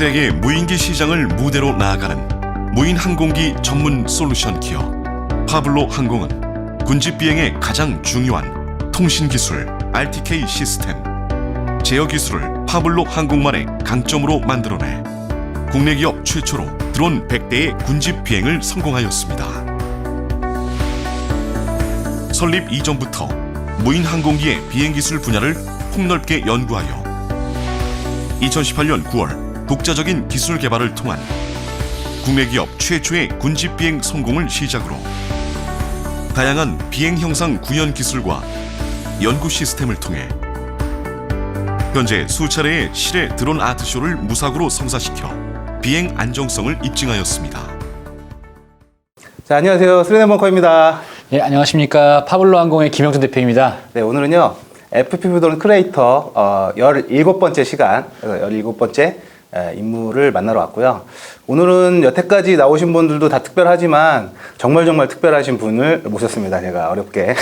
세계 무인기 시장을 무대로 나아가는 무인 항공기 전문 솔루션 기업 파블로 항공은 군집 비행에 가장 중요한 통신 기술 RTK 시스템 제어 기술을 파블로 항공만의 강점으로 만들어내 국내 기업 최초로 드론 100대의 군집 비행을 성공하였습니다. 설립 이전부터 무인 항공기의 비행 기술 분야를 폭넓게 연구하여 2018년 9월 독자적인 기술 개발을 통한 국내 기업 최초의 군집 비행 성공을 시작으로 다양한 비행 형상 구현 기술과 연구 시스템을 통해 현재 수차례의 실외 드론 아트쇼를 무사고로 성사시켜 비행 안정성을 입증하였습니다. 자, 안녕하세요. 스레네벙커입니다. 예, 안녕하십니까. 파블로 항공의 김영준 대표입니다. 네, 오늘은요, FPV 드론 크리에이터 어, 17번째 시간, 17번째 에, 인물을 만나러 왔고요. 오늘은 여태까지 나오신 분들도 다 특별하지만 정말 정말 특별하신 분을 모셨습니다. 제가 어렵게.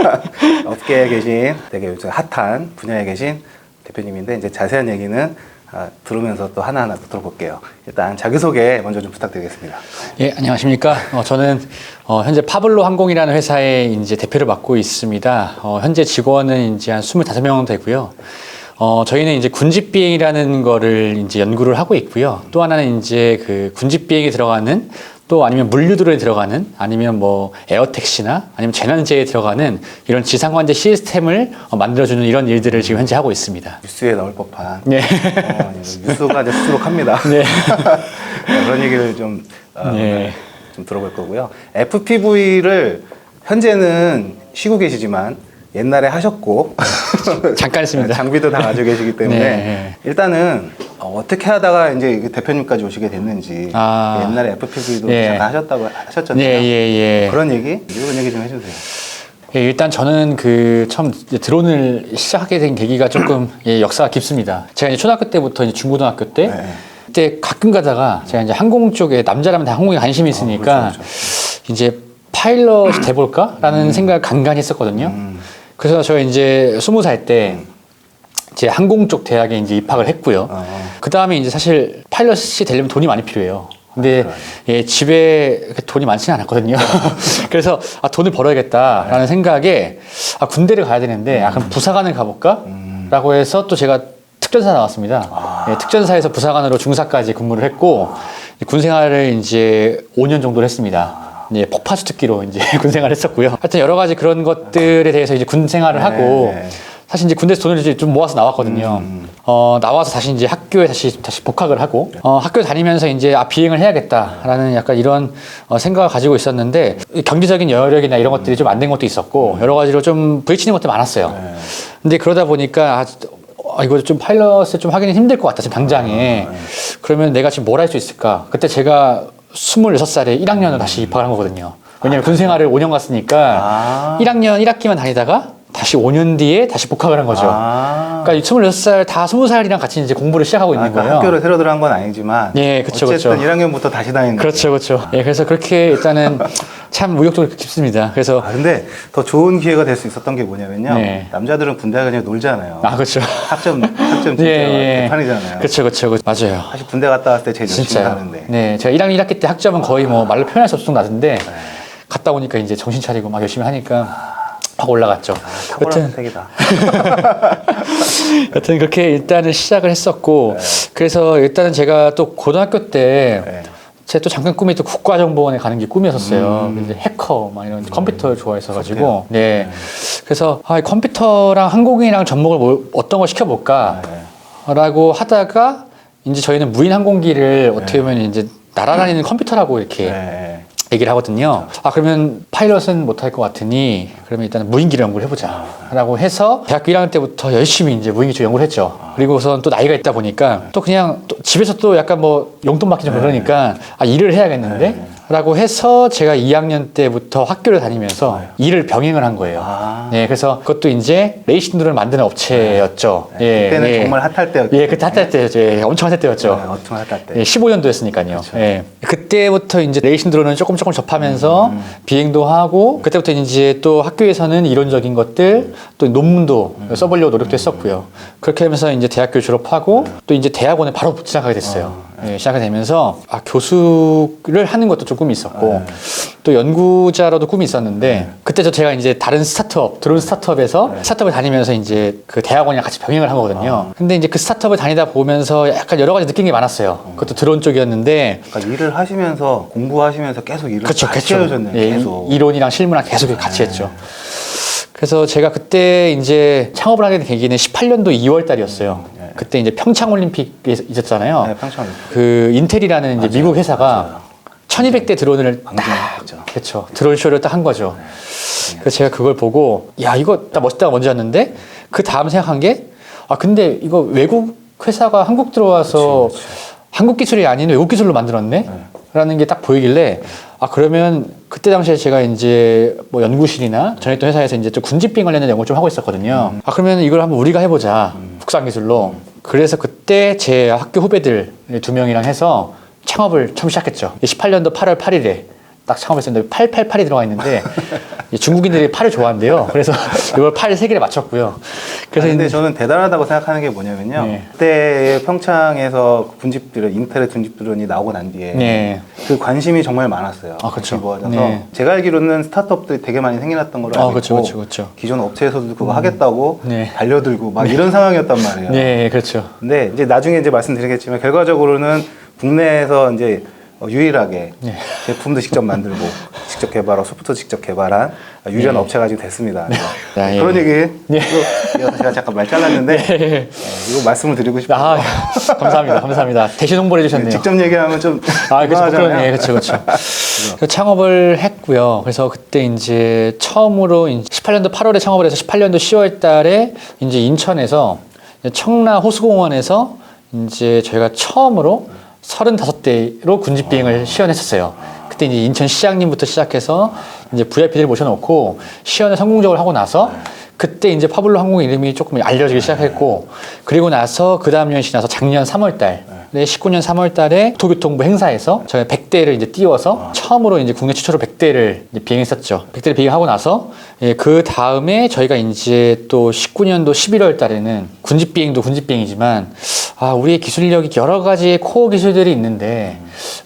업계에 계신 되게 요즘 핫한 분야에 계신 대표님인데 이제 자세한 얘기는 아, 들으면서 또 하나하나 또 들어볼게요. 일단 자기소개 먼저 좀 부탁드리겠습니다. 예, 안녕하십니까. 어, 저는 어, 현재 파블로 항공이라는 회사의 이제 대표를 맡고 있습니다. 어, 현재 직원은 이제 한 25명 되고요. 어, 저희는 이제 군집 비행이라는 거를 이제 연구를 하고 있고요. 또 하나는 이제 그 군집 비행에 들어가는 또 아니면 물류들에 들어가는 아니면 뭐 에어택시나 아니면 재난제에 들어가는 이런 지상관제 시스템을 어, 만들어주는 이런 일들을 지금 현재 하고 있습니다. 뉴스에 나올 법한 네. 어, 뉴스가 이제 수록합니다. 네. 그런 얘기를 좀, 어, 네. 오늘 좀 들어볼 거고요. FPV를 현재는 쉬고 계시지만 옛날에 하셨고 잠깐 했습니다. 장비도 다 가지고 계시기 때문에 네. 일단은 어, 떻게 하다가 이제 이게 대표님까지 오시게 됐는지 아. 옛날에 FPV도 네. 잠깐 하셨다고 하셨잖아요. 예, 예, 예. 그런 얘기 이런 얘기 좀 해주세요. 예, 일단 저는 그 처음 이제 드론을 시작하게 된 계기가 조금 예, 역사가 깊습니다. 제가 이제 초등학교 때부터 이제 중고등학교 때 네. 그때 가끔 가다가 제가 이제 항공 쪽에 남자라면 다 항공에 관심이 있으니까 그렇죠, 이제 파일럿이 돼볼까라는 생각을 간간히 했었거든요. 음. 그래서 저 이제 스무 살때제 항공 쪽 대학에 이제 입학을 했고요. 어. 그 다음에 이제 사실 파일럿이 되려면 돈이 많이 필요해요. 근데 그러네. 예, 집에 돈이 많지는 않았거든요. 그래서 아, 돈을 벌어야겠다라는 생각에 아, 군대를 가야 되는데 아, 그럼 부사관을 가볼까? 라고 해서 또 제가 특전사 나왔습니다. 예, 특전사에서 부사관으로 중사까지 근무를 했고 군 생활을 이제 5년 정도를 했습니다. 예, 폭파수 특기로 이제 군 생활을 했었고요. 하여튼 여러 가지 그런 것들에 대해서 이제 군 생활을 하고 네. 사실 이제 군대에서 돈을 이제 좀 모아서 나왔거든요. 어, 나와서 다시 이제 학교에 다시, 다시 복학을 하고, 어, 학교 다니면서 이제 아, 비행을 해야겠다라는 약간 이런 어, 생각을 가지고 있었는데, 이 경제적인 여력이나 이런 것들이 좀 안 된 것도 있었고, 여러 가지로 좀 부딪히는 것도 많았어요. 근데 그러다 보니까, 아, 아, 이거 좀 파일럿을 좀 하기는 힘들 것 같다, 지금 당장에. 그러면 내가 지금 뭘 할 수 있을까? 그때 제가 26살에 1학년을 다시 입학을 한 거거든요. 왜냐면 군 생활을 5년 갔으니까, 아. 1학년 1학기만 다니다가 다시 5년 뒤에 다시 복학을 한 거죠. 아. 그러니까 26살 다 20살이랑 같이 이제 공부를 시작하고 있는 아, 그러니까 거예요. 학교를 새로 들어간 건 아니지만 예, 그쵸, 어쨌든 그쵸. 1학년부터 다시 다니는 그렇죠, 그렇죠. 예, 그래서 그렇게 일단은 참 의욕적으로 깊습니다. 그래서 아, 근데 더 좋은 기회가 될 수 있었던 게 뭐냐면요. 네. 남자들은 군대 가서 그냥 놀잖아요. 아, 그렇죠. 학점, 학점 진짜 개판이잖아요. 그렇죠, 그렇죠. 그렇죠. 맞아요. 사실 군대 갔다 왔을 때 제일 열심히 진짜요. 하는데. 네, 제가 1학년 1학기 때 학점은 거의 뭐 말로 표현할 수 없을 정도 나던데 갔다 오니까 이제 정신 차리고 막 열심히 하니까 확 올라갔죠. 탁월한 여튼 선택이다. 여튼 그렇게 일단은 시작을 했었고 그래서 일단은 제가 또 고등학교 때 네. 제가 또 잠깐 꿈이 또 국가정보원에 가는 게 꿈이었었어요. 근데 해커 막 이런 컴퓨터를 좋아했어가지고 네. 그래서 아, 이 컴퓨터랑 항공이랑 접목을 뭐, 어떤 걸 시켜볼까라고 하다가 이제 저희는 무인 항공기를 어떻게 보면 이제 날아다니는 컴퓨터라고 이렇게 네. 얘기를 하거든요. 아, 그러면 파일럿은 못할 것 같으니, 그러면 일단 무인기를 연구를 해보자. 라고 해서 대학교 1학년 때부터 열심히 이제 무인기 쪽 연구를 했죠. 그리고선 또 나이가 있다 보니까 또 그냥 또 집에서 또 약간 뭐 용돈 받기 좀 그러니까 아, 일을 해야겠는데 라고 해서 제가 2학년 때부터 학교를 다니면서 일을 병행을 한 거예요. 아. 네, 그래서 그것도 이제 레이싱들을 만드는 업체였죠. 네, 그때는 정말 핫할 때였죠. 예, 그때 핫할 때였죠. 예, 엄청 핫할 때였죠. 네, 엄청 핫할 때. 예, 15년도였으니까요. 예. 그때부터 이제 레이싱 드론을 조금 조금 접하면서 음, 비행도 하고 그때부터 이제 또 학교에서는 이론적인 것들 또 논문도 음. 써보려고 노력도 했었고요. 그렇게 하면서 이제 대학교 졸업하고 또 이제 대학원에 바로 진학하게 됐어요. 예, 시작이 되면서 아, 교수를 하는 것도 좀 꿈이 있었고 또 연구자로도 꿈이 있었는데 그때 저 제가 이제 다른 스타트업 드론 스타트업에서 스타트업을 다니면서 이제 그 대학원이랑 같이 병행을 하거든요. 근데 이제 그 스타트업을 다니다 보면서 약간 여러 가지 느낀 게 많았어요. 그것도 드론 쪽이었는데 그러니까 일을 하시면서 공부하시면서 계속 일을 그렇죠, 같이 그렇죠. 해오셨네요. 예, 계속. 이론이랑 실무랑 계속 같이 했죠. 그래서 제가 그때 이제 창업을 하게 된 계기는 18년도 2월 달이었어요. 그때 이제 평창 올림픽에 있었잖아요. 네, 평창 그 인텔이라는 이제 미국 회사가 1200대 드론을 딱 방송했죠. 그렇죠. 드론 쇼를 딱 한 거죠. 그래서 제가 그걸 보고 야 이거 딱 멋있다가 먼저였는데 그 다음 생각한 게 아 근데 이거 외국 회사가 한국 들어와서 한국 기술이 아닌 외국 기술로 만들었네? 라는 게 딱 보이길래 아 그러면 그때 당시에 제가 이제 뭐 연구실이나 전에 있던 회사에서 이제 좀 군집빙 관련된 연구를 좀 하고 있었거든요. 아 그러면 이걸 한번 우리가 해보자 국산 기술로. 그래서 그때 제 학교 후배들 두 명이랑 해서 창업을 처음 시작했죠. 18년도 8월 8일에 딱 창업했었는데 888이 들어가 있는데 이 중국인들이 팔을 좋아한대요. 그래서 이걸 팔 세 개를 맞췄고요. 그래서 근데 저는 대단하다고 생각하는 게 뭐냐면요. 네. 그때 평창에서 군집 드론, 인텔의 군집 드론이 나오고 난 뒤에 네. 그 관심이 정말 많았어요. 아, 그쵸. 모아져서 네. 제가 알기로는 스타트업들이 되게 많이 생겨났던 걸로 아, 알고 그쵸, 있고 그쵸, 그쵸. 기존 업체에서도 그거 하겠다고 네. 달려들고 막 이런 상황이었단 말이에요. 네, 그렇죠. 근데 이제 나중에 이제 말씀드리겠지만 결과적으로는 국내에서 이제 어, 유일하게 네. 제품도 직접 만들고 직접 개발하고 소프트도 직접 개발한 유일한 네. 업체가 지금 됐습니다. 아, 예. 그런 얘기 네. 제가 잠깐 말 잘랐는데 네, 이거 말씀을 드리고 싶어요. 아, 감사합니다. 감사합니다. 대신 홍보를 해주셨네요. 직접 얘기하면 좀 아, 그렇죠. 그러네. 그렇죠. 그렇죠. 그래서 창업을 했고요. 그래서 그때 이제 처음으로 이제 18년도 8월에 창업을 해서 18년도 10월 달에 이제 인천에서 청라 호수공원에서 이제 저희가 처음으로 35대로 군집 비행을 시연했었어요. 그때 이제 인천 시장님부터 시작해서 이제 VIP들 모셔놓고 시연을 성공적으로 하고 나서 그때 이제 파블로 항공 이름이 조금 알려지기 시작했고 그리고 나서 그 다음 년이 지나서 작년 3월 달 에 19년 3월 달에 도교통부 행사에서 저희 100대를 이제 띄워서 처음으로 이제 국내 최초로 100대를 비행했었죠. 100대를 비행하고 나서 예, 그 다음에 저희가 이제 또 19년도 11월 달에는 군집 비행도 군집 비행이지만 아, 우리의 기술력이 여러 가지 코어 기술들이 있는데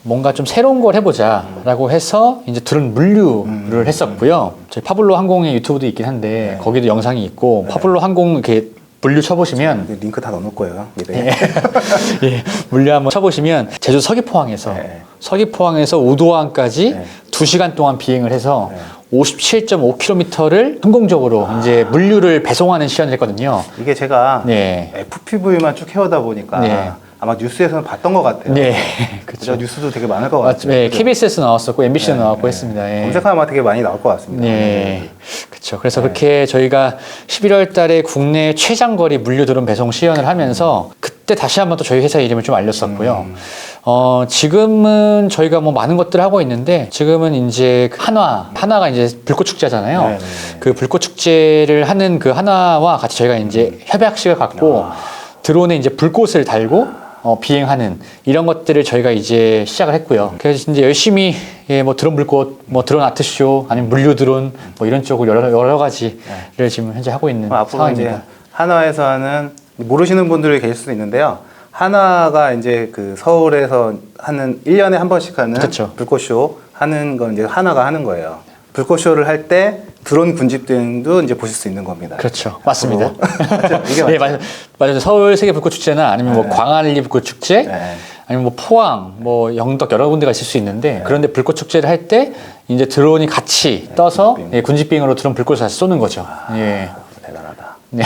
뭔가 좀 새로운 걸 해보자라고 해서 이제 드론 물류를 했었고요. 저희 파블로 항공의 유튜브도 있긴 한데 거기도 영상이 있고 파블로 항공 이렇게 물류 쳐보시면 링크 다 넣어놓을 거예요. 예. 예, 물류 한번 쳐보시면 제주 서귀포항에서 네. 서귀포항에서 우도항까지 네. 두 2시간 동안 비행을 해서 네. 57.5km를 성공적으로 이제 물류를 배송하는 시연을 했거든요. 이게 제가 네. FPV만 쭉 해오다 보니까 네. 아마 뉴스에서는 봤던 것 같아요. 네? 그렇죠. 뉴스도 되게 많을 것 맞, 같아요. 네? KBS에서 나왔었고 MBC도 나왔고 네. 했습니다. 예. 검색하면 아마 되게 많이 나올 것 같습니다. 네. 그렇죠. 그래서 그렇게 저희가 11월 달에 국내 최장거리 물류 드론 배송 시연을 하면서 그때 다시 한번 또 저희 회사 이름을 좀 알렸었고요. 음. 어, 지금은 저희가 뭐 많은 것들을 하고 있는데 지금은 이제 그 한화, 한화가 이제 불꽃 축제잖아요. 네, 네, 네. 그 불꽃 축제를 하는 그 한화와 같이 저희가 이제 협약식을 갖고 아. 드론에 이제 불꽃을 달고 어, 비행하는 이런 것들을 저희가 이제 시작을 했고요. 그래서 이제 열심히 예, 뭐 드론 불꽃, 뭐 드론 아트쇼, 아니면 물류 드론 뭐 이런 쪽으로 여러, 여러 가지를 지금 현재 하고 있는 그럼 앞으로 이제 상황입니다. 한화에서 하는 모르시는 분들이 계실 수도 있는데요. 한화가 이제 그 서울에서 하는 1년에 한 번씩 하는 그렇죠. 불꽃쇼 하는 건 이제 한화가 하는 거예요. 불꽃쇼를 할 때 드론 군집 등도 이제 보실 수 있는 겁니다. 그렇죠. 맞습니다. 맞죠? 이게 네, 맞죠? 맞아요. 맞아요. 서울 세계 불꽃 축제나 아니면 뭐 광안리 불꽃 축제, 네. 아니면 뭐 포항, 뭐 영덕 여러 군데가 있을 수 있는데 그런데 불꽃 축제를 할 때 이제 드론이 같이 떠서 군집빙. 예, 군집빙으로 드론 불꽃을 다시 쏘는 거죠. 예. 대단하다. 네.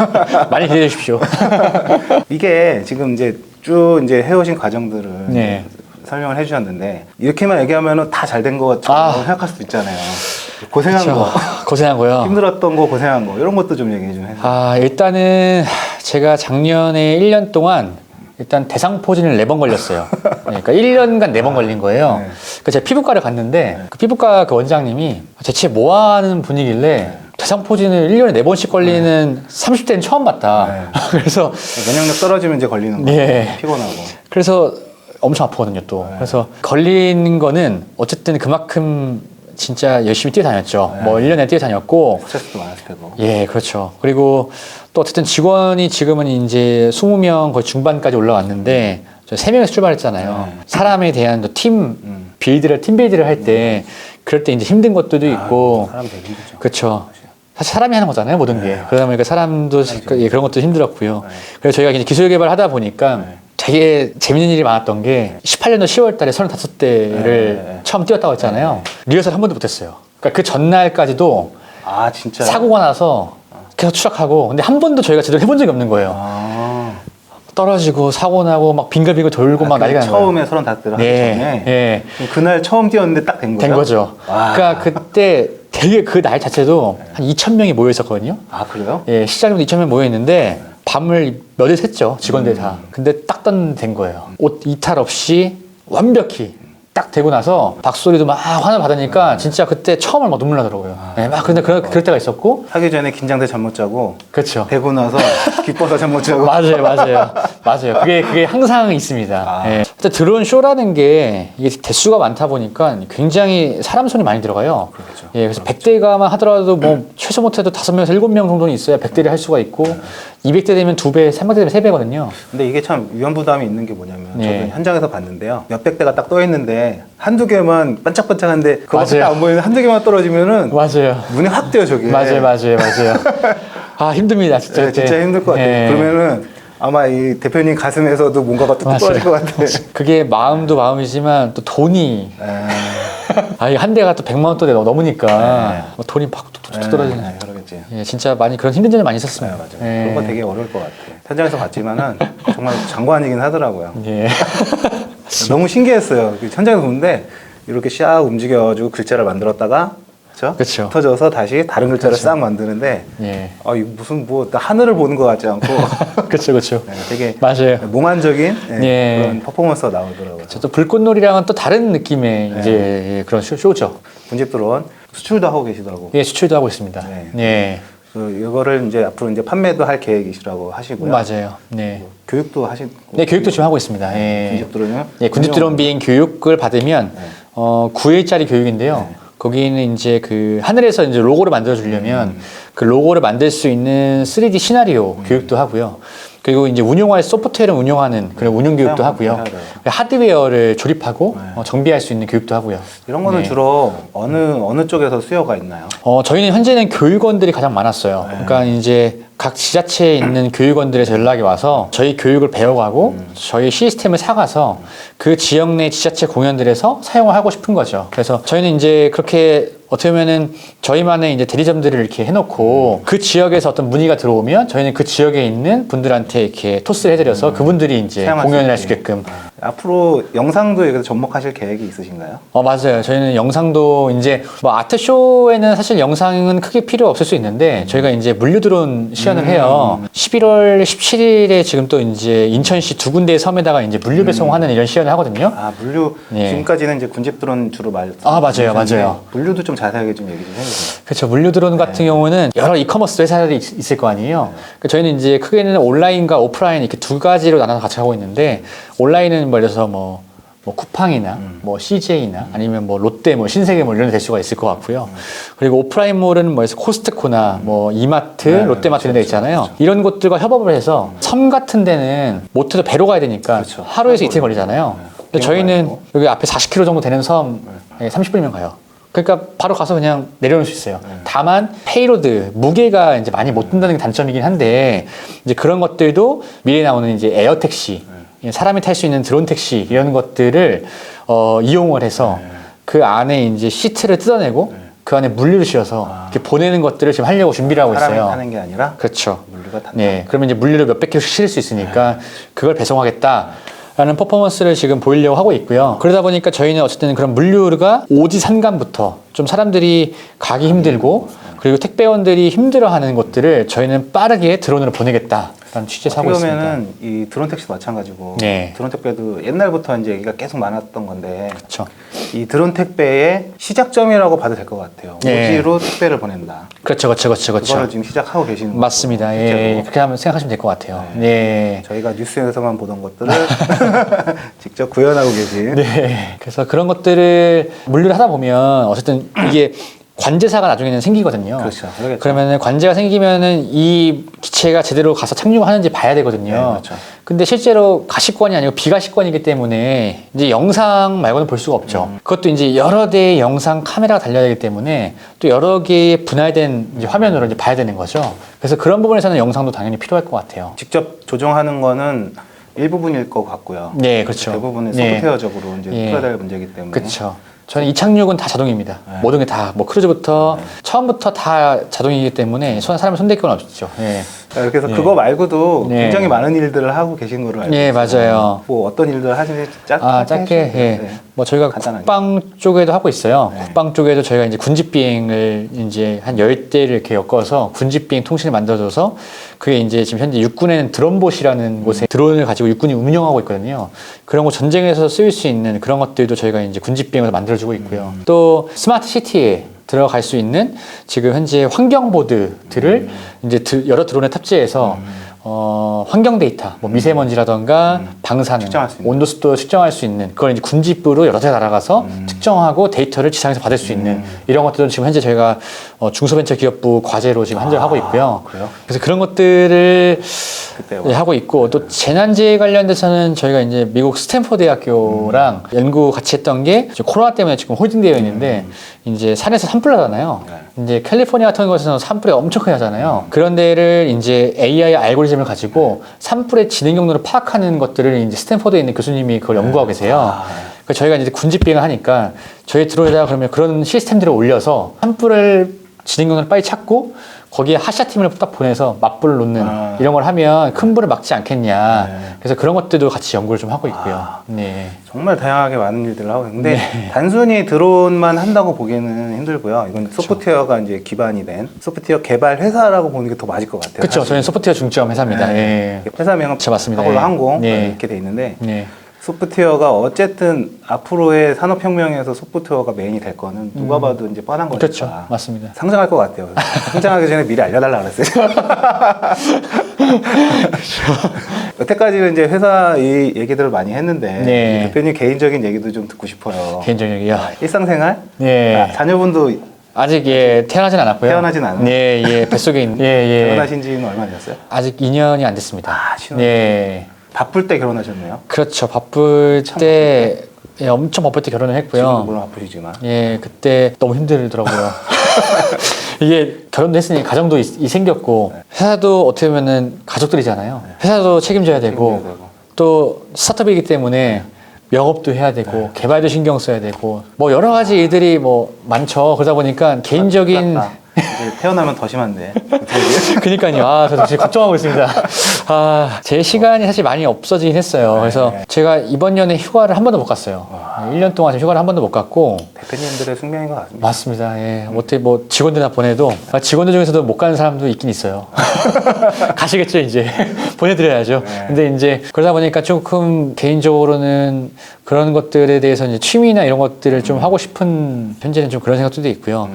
많이 기대해 주십시오. 이게 지금 이제 쭉 이제 해오신 과정들을 네. 설명을 해주셨는데 이렇게만 얘기하면은 다잘 된 것처럼 아. 생각할 수도 있잖아요. 고생한 그렇죠. 거, 고생한 거요. 힘들었던 거, 고생한 거 이런 것도 좀 얘기 좀 해주세요. 아, 일단은 제가 작년에 1년 동안 일단 대상포진을 네번 걸렸어요. 네, 그러니까 1년간 네번 걸린 거예요. 네. 그 제가 피부과를 갔는데 그 피부과 그 원장님이 대체 뭐 하는 분이길래 대상포진을 1년에 네번씩 걸리는 30대는 처음 봤다. 네. 그래서 면역력 떨어지면 이제 걸리는 거. 예. 피곤하고. 그래서 엄청 아프거든요, 또. 네. 그래서 걸리는 거는 어쨌든 그만큼 진짜 열심히 뛰어다녔죠. 네. 뭐 1년에 뛰어다녔고 스트레스도 많았을 테고. 예, 그렇죠. 그리고 또 어쨌든 직원이 지금은 이제 20명 거의 중반까지 올라왔는데 저 3명에서 출발했잖아요. 네. 사람에 대한 또팀 음. 빌드를 팀 빌드를 할 때 그럴 때 이제 힘든 것들도 있고 아, 사람 되게 힘들죠. 그렇죠. 사실 사람이 하는 거잖아요, 모든 게. 그러다 보니까 사람도 예, 그런 것도 힘들었고요. 네. 그래서 저희가 이제 기술 개발 하다 보니까 되게 재밌는 일이 많았던 게 18년도 10월 달에 35대를 네. 처음 뛰었다고 했잖아요. 리허설 한 번도 못 했어요. 그러니까 그 전날까지도 아, 진짜. 사고가 나서 계속 추락하고 근데 한 번도 저희가 제대로 해본 적이 없는 거예요. 아. 떨어지고 사고 나고 막 빙글빙글 돌고 막 아, 난리가 난 거예요. 처음에 서른 다들 하기 네, 전에. 예. 그날 처음 뛰었는데 딱 된 거죠. 된 거죠. 와. 그러니까 그때 되게 그 날 자체도 한 2천 명이 모여 있었거든요. 아, 그래요? 예, 시장님도 2천 명 모여 있는데 밤을 몇 일 샜죠 직원들 이 음. 다. 근데 딱된 거예요. 옷 이탈 없이 완벽히 딱 되고 나서 박소리도 막 환호 받으니까 진짜 그때 처음으로 막 눈물 나더라고요. 아. 예, 막 근데 그럴, 그럴 때가 있었고 하기 전에 긴장돼 잠 못 자고 그렇죠. 되고 나서 기뻐서 잠 못 자고 맞아요, 맞아요, 맞아요. 그게 그게 항상 있습니다. 아. 예. 근데 드론 쇼라는 게 이게 대수가 많다 보니까 굉장히 사람 손이 많이 들어가요. 그렇죠. 예, 그래서 100대가만 하더라도 뭐 최소 못해도 5명에서 7명 정도는 있어야 100대를 할 수가 있고 200대 되면 2배, 300대 되면 3배거든요. 근데 이게 참 위험 부담이 있는 게 뭐냐면 예. 저도 현장에서 봤는데요. 몇백 대가 딱 떠 있는데 한두 개만 반짝반짝한데 맞아요. 안 보이는 한두 개만 떨어지면은 맞아요. 눈에 확 띄어 저게. 맞아요, 맞아요, 맞아요. 아, 힘듭니다, 진짜. 네. 진짜 힘들 것 같아요. 예. 그러면은 아마 이 대표님 가슴에서도 뭔가가 뚝뚝 맞아요. 떨어질 것 같아. 그게 마음도 마음이지만 또 돈이 에, 아, 이한 대가 또 100만 원대 넘으니까 네. 뭐 돈이 팍 뚝뚝뚝 에, 떨어지는. 에, 그러겠지. 예, 진짜 많이 그런 힘든 점이 많이 네, 있었습니다. 맞아요. 예. 그런 거 되게 어려울 것 같아. 현장에서 봤지만은 정말 장관이긴 하더라고요. 예. 너무 신기했어요. 그 현장에서 보는데 이렇게 샥 움직여가지고 글자를 만들었다가? 그쵸. 흩어져서 다시 다른 글자를 그쵸. 싹 만드는데 예. 아, 이거 무슨 뭐 하늘을 보는 것 같지 않고 그렇죠, 그렇죠. 네, 되게 맞아요. 몽환적인 네, 예. 그런 퍼포먼스가 나오더라고요. 저또 불꽃놀이랑은 또 다른 느낌의 네. 이제 예, 그런 쇼, 쇼죠. 군집 드론 수출도 하고 계시더라고. 예, 수출도 하고 있습니다. 네. 예. 그 이거를 이제 앞으로 이제 판매도 할 계획이시라고 하시고요. 맞아요. 네. 교육도 하시고. 네, 교육도 지금 하고 있습니다. 예. 군집 드론요? 예, 군집 드론 비행 교육을 받으면 어 9일짜리 교육인데요. 거기는 이제 그 하늘에서 이제 로고를 만들어 주려면 그 로고를 만들 수 있는 3D 시나리오 교육도 하고요. 그리고 이제 운용할 소프트웨어를 운용하는 그런 운용 교육도 사용 하고요. 하드웨어를 조립하고 어, 정비할 수 있는 교육도 하고요. 이런 거는 네. 주로 어느 어느 쪽에서 수요가 있나요? 어, 저희는 현재는 교육원들이 가장 많았어요. 네. 그러니까 이제 각 지자체에 있는 교육원들에서 연락이 와서 저희 교육을 배워가고 음. 저희 시스템을 사가서 그 지역 내 지자체 공연들에서 사용을 하고 싶은 거죠. 그래서 저희는 이제 그렇게 어떻게 보면은 저희만의 이제 대리점들을 이렇게 해놓고 그 지역에서 어떤 문의가 들어오면 저희는 그 지역에 있는 분들한테 이렇게 토스를 해드려서 그분들이 이제 음. 사용할 수 공연을 할 수 있게. 있게끔 앞으로 영상도 여기서 접목하실 계획이 있으신가요? 어 맞아요. 저희는 영상도 이제 뭐 아트 쇼에는 사실 영상은 크게 필요 없을 수 있는데 저희가 이제 물류 드론 시연을 해요. 11월 17일에 지금 또 이제 인천시 두 군데의 섬에다가 이제 물류 배송하는 이런 시연을 하거든요. 아 물류 예. 지금까지는 이제 군집 드론 주로 말. 아, 맞아요, 맞아요. 물류도 좀 자세하게 좀 얘기 좀 해주세요. 그렇죠. 물류 드론 같은 경우는 여러 이커머스 회사들이 있- 있을 거 아니에요. 그러니까 저희는 이제 크게는 온라인과 오프라인 이렇게 두 가지로 나눠서 같이 하고 있는데 온라인은 뭐 예를 들어서 뭐, 뭐 쿠팡이나 뭐 CJ나 아니면 뭐 롯데 뭐 신세계 뭐 이런 데될 수가 있을 것 같고요. 그리고 오프라인몰은 뭐 해서 코스트코나 뭐 이마트, 네, 롯데마트 이런 데 있잖아요. 이런 곳들과 협업을 해서 섬 같은 데는 못해도 배로 가야 되니까 그렇죠. 하루에서 이틀 걸리잖아요. 근데 비용 저희는 많이 여기 앞에 40km 정도 되는 섬 30분이면 가요. 그러니까 바로 가서 그냥 내려놓을 수 있어요. 다만 페이로드 무게가 이제 많이 못 든다는 게 단점이긴 한데 이제 그런 것들도 미래에 나오는 이제 에어 택시, 사람이 탈 수 있는 드론 택시 이런 것들을 어, 이용을 해서 그 안에 이제 시트를 뜯어내고 그 안에 물류를 씌워서 이렇게 보내는 것들을 지금 하려고 준비를 하고 사람이 있어요. 타는 게 아니라 그렇죠. 물류가 탄다. 네, 그러면 이제 물류를 몇백 킬로씩 실을 수 있으니까 그걸 배송하겠다. 라는 퍼포먼스를 지금 보이려고 하고 있고요. 그러다 보니까 저희는 어쨌든 그런 물류가 오지 산간부터 좀 사람들이 가기 힘들고 그리고 택배원들이 힘들어하는 것들을 저희는 빠르게 드론으로 보내겠다. 취지에서 하고 어떻게 있습니다. 보면은 이 드론 택시도 마찬가지고 네. 드론 택배도 옛날부터 이제 얘기가 계속 많았던 건데 그렇죠. 이 드론 택배의 시작점이라고 봐도 될 것 같아요. 네. 오지로 택배를 보낸다. 그렇죠, 그렇죠, 그렇죠, 그거를 그렇죠. 지금 시작하고 계시는. 맞습니다. 예, 실제로. 그렇게 하면 생각하시면 될 것 같아요. 네. 저희가 뉴스에서만 보던 것들을 직접 구현하고 계신 네. 그래서 그런 것들을 물류를 하다 보면 어쨌든 이게 관제사가 나중에는 생기거든요. 그렇죠. 그러겠죠. 그러면은 관제가 생기면은 이 기체가 제대로 가서 착륙하는지 봐야 되거든요. 네, 그렇죠. 근데 실제로 가시권이 아니고 비가시권이기 때문에 이제 영상 말고는 볼 수가 없죠. 음. 그것도 이제 여러 대의 영상 카메라가 달려야 되기 때문에 또 여러 개의 분할된 이제 화면으로 이제 봐야 되는 거죠. 그래서 그런 부분에서는 영상도 당연히 필요할 것 같아요. 직접 조종하는 거는 일부분일 것 같고요. 네, 그렇죠. 대부분은 네. 소프트웨어적으로 이제 예. 풀어야 될 문제이기 때문에 그렇죠. 저는 이 착륙은 다 자동입니다. 네. 모든 게 다 뭐 크루즈부터 처음부터 다 자동이기 때문에 손 사람을 손댈 건 없죠. 예. 자, 그래서 예. 그거 말고도 네. 굉장히 많은 일들을 하고 계신 걸로 알고 예, 있어요. 맞아요. 뭐 어떤 일들을 하시는지 짝, 아, 짧게, 예. 네. 뭐 저희가 간단하게. 국방 쪽에도 하고 있어요. 네. 국방 쪽에도 저희가 이제 군집 비행을 이제 한 열대를 이렇게 엮어서 군집 비행 통신을 만들어줘서 그게 이제 지금 현재 육군에는 드론봇이라는 음. 곳에 드론을 가지고 육군이 운영하고 있거든요. 그런 거 전쟁에서 쓰일 수 있는 그런 것들도 저희가 이제 군집 비행을 만들어주고 있고요. 음. 또 스마트 시티에 들어갈 수 있는 지금 현재 환경 보드들을 음. 이제 드- 여러 드론에 탑재해서 어, 환경 데이터, 뭐 미세먼지라던가 방사능, 음. 측정할 수 있는. 온도 습도 측정할 수 있는 그걸 이제 군집부로 여러 대 날아가서 음. 측정하고 데이터를 지상에서 받을 수 있는 이런 것들은 지금 현재 저희가 어, 중소벤처기업부 과제로 지금 한정 하고 있고요. 아, 그래요? 그래서 그런 것들을 예, 하고 있고 또 재난재해 관련돼서는 저희가 이제 미국 스탠포드 대학교랑 음. 연구 같이 했던 게 코로나 때문에 지금 홀딩되어 있는데 음. 이제 산에서 산불 나잖아요. 네. 이제 캘리포니아 같은 곳에서는 산불이 엄청 크게 나잖아요. 그런 데를 이제 AI 알고리즘을 가지고 산불의 진행 경로를 파악하는 것들을 이제 스탠포드에 있는 교수님이 그걸 연구하고 계세요. 아. 그 저희가 이제 군집 비행을 하니까 저희 드론에다가 그러면 그런 시스템들을 올려서 산불을 진행 경로를 빨리 찾고 거기에 하샤 팀을 딱 보내서 맞불을 놓는 아. 이런 걸 하면 큰 불을 막지 않겠냐. 네. 그래서 그런 것들도 같이 연구를 좀 하고 있고요. 아. 네. 정말 다양하게 많은 일들을 하고 있는데 단순히 드론만 한다고 보기에는 힘들고요. 이건 소프트웨어가 이제 기반이 된 소프트웨어 개발 회사라고 보는 게 더 맞을 것 같아요. 그렇죠. 저희는 소프트웨어 중점 회사입니다. 네. 예. 회사명은 맞습니다. 아폴로 예. 항공 네. 이렇게 돼 있는데 네. 소프트웨어가 어쨌든 앞으로의 산업혁명에서 소프트웨어가 메인이 될 거는 누가 봐도 이제 뻔한 거니까 그렇죠. 맞습니다. 상장할 것 같아요. 상장하기 전에 미리 알려달라 그랬어요. 여태까지는 이제 회사 이 얘기들을 많이 했는데 네. 이 대표님 개인적인 얘기도 좀 듣고 싶어요. 개인적이요. 일상생활? 네. 아, 자녀분도 아직 예 태어나진 않았고요. 태어나진 않아요? 네, 예 뱃속에 있는. 예, 예. 결혼하신 지는 얼마 되셨어요? 아직 2년이 안 됐습니다. 아, 신혼. 네. 바쁠 때 결혼하셨네요. 그렇죠. 바쁠 때 예, 엄청 바쁠 때 결혼을 지금 했고요. 물론 바쁘시지만. 예, 그때 너무 힘들더라고요. 이게 결혼도 했으니 가정도 있- 이 생겼고 회사도 어떻게 보면은 가족들이잖아요. 회사도 책임져야 되고, 네. 책임져야 되고. 또 스타트업이기 때문에 영업도 해야 되고 네. 개발도 신경 써야 되고 뭐 여러 가지 일들이 뭐 많죠. 그러다 보니까 개인적인 맞다. 태어나면 더 심한데. 그니까요. 아, 저도 지금 걱정하고 있습니다. 아, 제 시간이 사실 많이 없어지긴 했어요. 그래서 네. 제가 이번 연에 휴가를 한 번도 못 갔어요. 1년 동안 지금 휴가를 한 번도 못 갔고 대표님들의 숙명인 것 같습니다. 맞습니다. 예. 어떻게 뭐 직원들 다 보내도 아, 직원들 중에서도 못 가는 사람도 있긴 있어요. 가시겠죠, 이제. 보내드려야죠. 네. 근데 이제 그러다 보니까 조금 개인적으로는 그런 것들에 대해서 이제 취미나 이런 것들을 좀 하고 싶은 현재는 좀 그런 생각도 있고요. 음.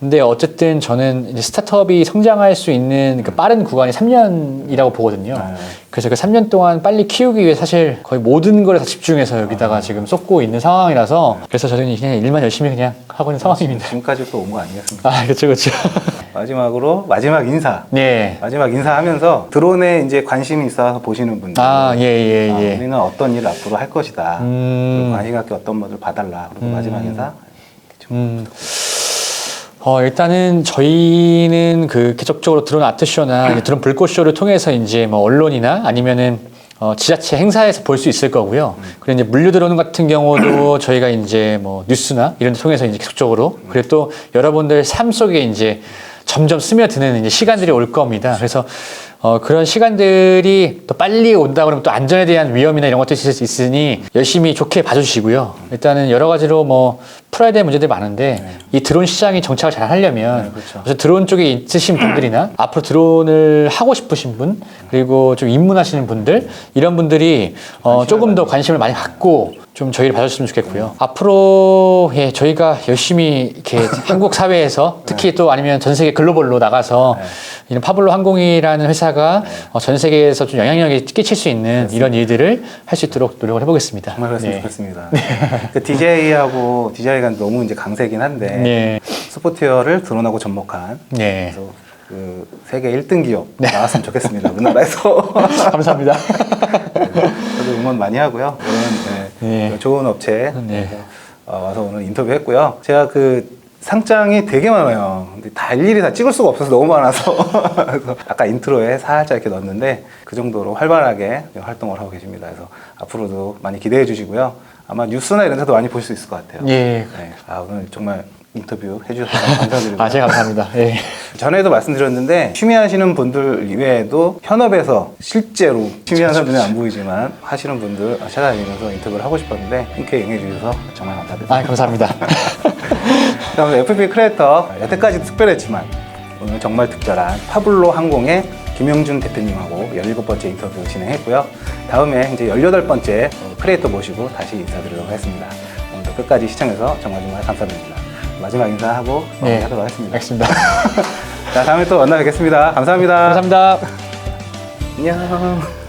근데 어쨌든 저는 이제 스타트업이 성장할 수 있는 그 빠른 구간이 3년이라고 보거든요. 네. 그래서 그 3년 동안 빨리 키우기 위해 사실 거의 모든 걸 다 집중해서 여기다가 지금 쏟고 있는 상황이라서 그래서 저는 그냥 일만 열심히 그냥 하고 있는 상황입니다. 지금까지 또 온 거 아니겠습니까? 아, 그렇죠, 그렇죠. 마지막으로 마지막 인사. 네. 마지막 인사하면서 드론에 이제 관심이 있어서 보시는 분들. 아, 예, 예, 아, 예. 우리는 어떤 일을 앞으로 할 것이다. 음. 그리고 관심 갖게 어떤 것을 봐달라. 그리고 마지막 인사. 음. 어, 일단은 저희는 그 계속적으로 드론 아트쇼나 드론 불꽃쇼를 통해서 이제 뭐 언론이나 아니면은 어, 지자체 행사에서 볼 수 있을 거고요. 그리고 이제 물류 드론 같은 경우도 저희가 이제 뭐 뉴스나 이런 데 통해서 이제 계속적으로 그리고 또 여러분들 삶 속에 이제 점점 스며드는 이제 시간들이 올 겁니다. 그래서 어, 그런 시간들이 또 빨리 온다 그러면 또 안전에 대한 위험이나 이런 것들이 있을 수 있으니 열심히 좋게 봐주시고요. 일단은 여러 가지로 뭐 풀어야 될 문제들이 많은데 이 드론 시장이 정착을 잘 하려면 네, 그렇죠. 그래서 드론 쪽에 있으신 분들이나 앞으로 드론을 하고 싶으신 분 그리고 좀 입문하시는 분들 이런 분들이 어, 조금 더 관심을 많이 갖고 좀 저희를 봐줬으면 좋겠고요. 앞으로 예, 저희가 열심히 이렇게 한국 사회에서 특히 또 아니면 전 세계 글로벌로 나가서 이런 파블로 항공이라는 회사가 어, 전 세계에서 좀 영향력이 끼칠 수 있는 이런 일들을 할 수 있도록 노력을 해보겠습니다. 정말 그랬으면 네. 좋겠습니다. 그 DJ하고 DJ가 너무 이제 강세긴 한데 네. 스포티어를 드론하고 접목한 네. 그래서 그 세계 1등 기업 나왔으면 좋겠습니다. 우리나라에서. 감사합니다. 저도 응원 많이 하고요. 오늘 네, 네. 좋은 업체 네. 어, 와서 오늘 인터뷰했고요. 제가 그 상장이 되게 많아요. 근데 다 일일이 다 찍을 수가 없어서 너무 많아서 그래서 아까 인트로에 살짝 이렇게 넣었는데 그 정도로 활발하게 활동을 하고 계십니다. 그래서 앞으로도 많이 기대해 주시고요. 아마 뉴스나 이런 데도 많이 볼 수 있을 것 같아요. 예. 네. 아, 오늘 정말 인터뷰 해주셔서 감사드리고요. 아, 제가 감사합니다. 예. 전에도 말씀드렸는데 취미하시는 분들 이외에도 현업에서 실제로 취미하는 분은 안 보이지만 하시는 분들 찾아다니면서 인터뷰를 하고 싶었는데 흔쾌히 응해주셔서 정말 감사드립니다. 아, 감사합니다. 그다음에 FP 크리에이터 여태까지 특별했지만 오늘 정말 특별한 파블로 항공의 김영준 대표님하고 17번째 인터뷰 진행했고요. 다음에 이제 18번째 크리에이터 모시고 다시 인사드리도록 하겠습니다. 오늘도 끝까지 시청해서 정말 정말 감사드립니다. 마지막 인사하고 네. 마무리하도록 하겠습니다. 알겠습니다. 자, 다음에 또 만나 뵙겠습니다. 감사합니다. 감사합니다. 안녕.